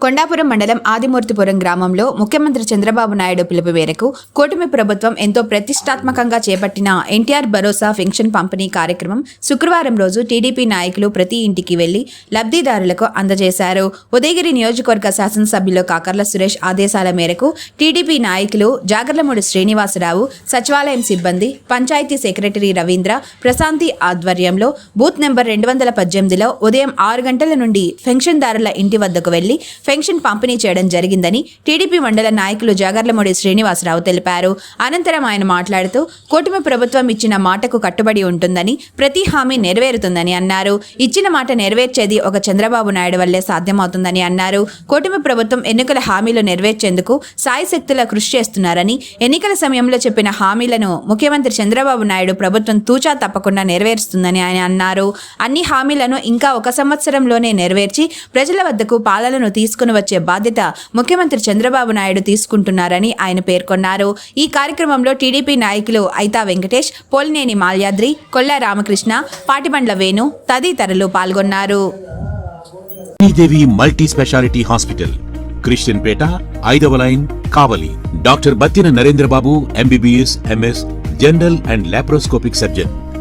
కొండాపురం మండలం ఆదిమూర్తిపురం గ్రామంలో ముఖ్యమంత్రి చంద్రబాబు నాయుడు పిలుపు మేరకు కూటమి ప్రభుత్వం ఎంతో ప్రతిష్టాత్మకంగా చేపట్టిన ఎన్టీఆర్ భరోసా పెన్షన్ పంపిణీ కార్యక్రమం శుక్రవారం రోజు టీడీపీ నాయకులు ప్రతి ఇంటికి వెళ్ళి లబ్ధిదారులకు అందజేశారు. ఉదయగిరి నియోజకవర్గ శాసనసభ్యులు కాకర్ల సురేష్ ఆదేశాల మేరకు టీడీపీ నాయకులు జాగర్లమూడి శ్రీనివాసరావు సచివాలయం సిబ్బంది పంచాయతీ సెక్రటరీ రవీంద్ర ప్రశాంతి ఆధ్వర్యంలో బూత్ నెంబర్ రెండు వందల పద్దెనిమిదిలో ఉదయం ఆరు గంటల నుండి పెన్షన్దారుల ఇంటి వద్దకు వెళ్ళి పెన్షన్ పంపిణీ చేయడం జరిగిందని టీడీపీ మండల నాయకులు జాగర్లమూడి శ్రీనివాసరావు తెలిపారు. అనంతరం ఆయన మాట్లాడుతూ కూటమి ప్రభుత్వం ఇచ్చిన మాటకు కట్టుబడి ఉంటుందని ప్రతి హామీ నెరవేరుతుందని అన్నారు. ఇచ్చిన మాట నెరవేర్చేది ఒక చంద్రబాబు నాయుడు వల్లే సాధ్యమవుతుందని అన్నారు. కూటమి ప్రభుత్వం ఎన్నికల హామీలు నెరవేర్చేందుకు సాయశక్తుల కృషి చేస్తున్నారని ఎన్నికల సమయంలో చెప్పిన హామీలను ముఖ్యమంత్రి చంద్రబాబు నాయుడు ప్రభుత్వం తూచా తప్పకుండా నెరవేరుస్తుందని ఆయన అన్నారు. అన్ని హామీలను ఇంకా ఒక సంవత్సరంలోనే నెరవేర్చి ప్రజల వద్దకు పాలనను తీసుకుని వచ్చే బాధ్యత ముఖ్యమంత్రి చంద్రబాబు నాయుడు తీసుకుంటున్నారని ఆయన పేర్కొన్నారు. ఈ కార్యక్రమంలో టీడీపీ నాయకులు ఐతా వెంకటేష్ పోలినేని మాల్యాద్రి కొల్లా రామకృష్ణ పాటిబండ్ల వేణు తదితరులు పాల్గొన్నారు. Sridevi multi speciality hospital Christian Peta ఐదవ line Kavali. Doctor Battina Narendrababu MBBS MS general and laparoscopic surgeon.